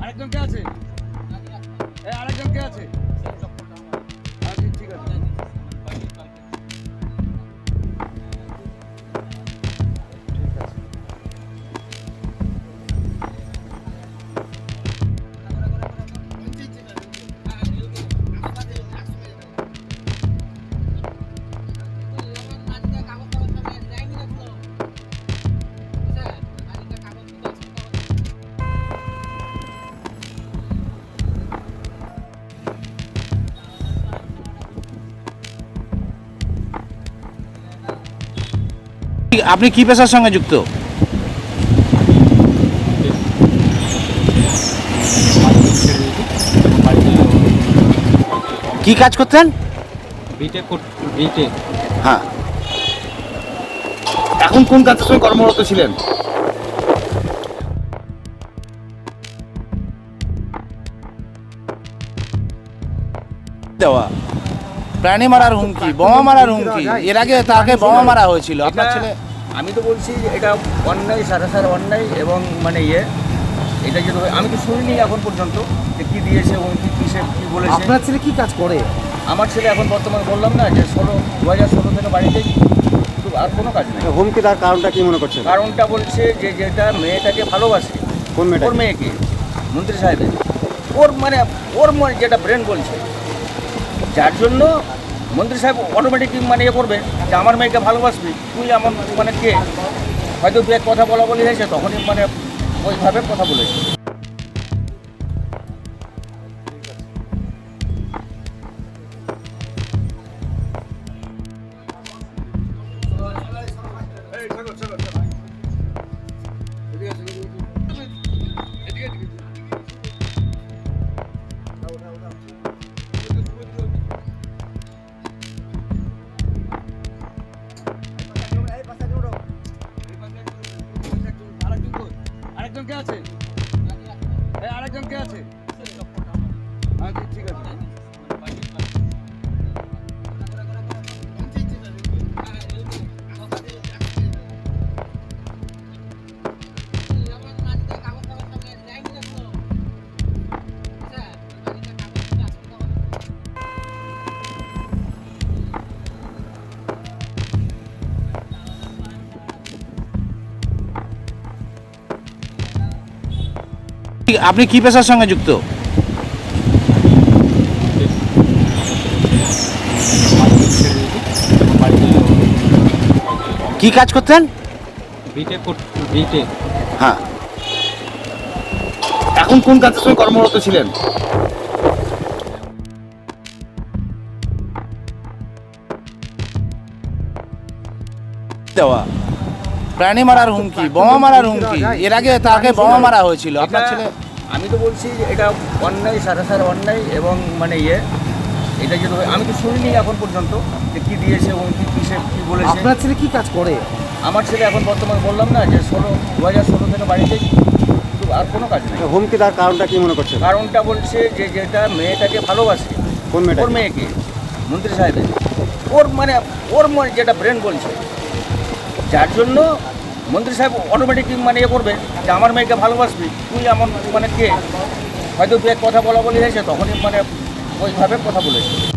আরেকজন কে আছে? আরেকজন কে আছে? আপনি কি পেশার সঙ্গে যুক্ত? কি কাজ করতেন? হ্যাঁ। এখন কোন কাজের সঙ্গে কর্মরত ছিলেন? দেওয়া। প্রাণী মারার হুমকি বোমা মারার হুমকি এর আগে তাকে বোমা মারা হয়েছিল। আপনার ছেলে আমি তো বলছি যে এটা অন্যায় সারাসার অন্যায় এবং মানে ইয়ে। এটা যেটা হয়- আমি তো শুনিনি এখন পর্যন্ত যে কী দিয়েছে এবং কী কিসে কী বলেছে। আপনার ছেলে কী কাজ করে? আমার ছেলে এখন বর্তমানে বললাম না যে ষোলো দু হাজার ষোলো থেকে বাড়িতে আর কোনো কাজ নেই। হুমকি তার কারণটা কী মনে করছে কারণটা বলছে যে যেটা মেয়েটাকে ভালোবাসে কোন মেয়েটা ওর মেয়েকে মন্ত্রী সাহেবের। ওর মানে ওর মনে যেটা ব্রেন বলছে যার জন্য মন্ত্রী সাহেব অটোমেটিক মানে ইয়ে করবে যে আমার মেয়েকে ভালোবাসবি, তুই আমার মানে কে? হয়তো দু এক কথা বলা বলি হয়েছে, তখনই মানে ওইভাবে কথা বলেছে। আরেকজন আরেকজন কে আছে? আরেকজন কে আছে? আচ্ছা, ঠিক আছে। আপনি কি পেশার সঙ্গে যুক্ত? কি কাজ করতেন? হ্যাঁ। এখন কোন কাজের সঙ্গে কর্মরত ছিলেন? দেওয়া। প্রাণী মারার হুমকি বোমা মারার হুমকি। এর আগে তাকে বোমা মারা হয়েছিল। আপনার ছেলে আমি তো বলছি যে এটা অন্যায় সারাসার অন্যায় এবং মানে ইয়ে। এটা যেটা হয়- আমি তো শুনিনি এখন পর্যন্ত যে কী দিয়েছে এবং কী কিসে কী বলেছে। আপনার ছেলে কী কাজ করে? আমার ছেলে এখন বর্তমানে বললাম না যে ষোলো দু হাজার ষোলো থেকে বাড়িতে আর কোনো কাজ নেই। হুমকি তার কারণটা কী মনে করছে কারণটা বলছে যে যেটা মেয়েটাকে ভালোবাসে কোন মেয়েটা ওর মেয়েকে মন্ত্রী সাহেবের। ওর মানে ওর মনে যেটা ব্রেন বলছে। যার জন্য মন্ত্রী সাহেব অটোমেটিক মানে ইয়ে করবে যে আমার মেয়েকে ভালোবাসবি, তুই এমন মানে কে? হয়তো দু এক কথা বলা বলি হয়েছে, তখনই মানে ওইভাবে কথা বলেছে।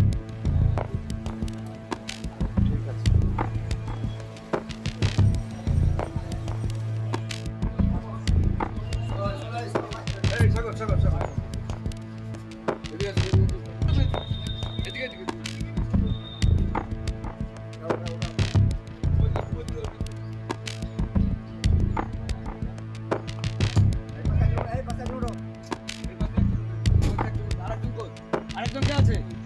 একজন কে আছে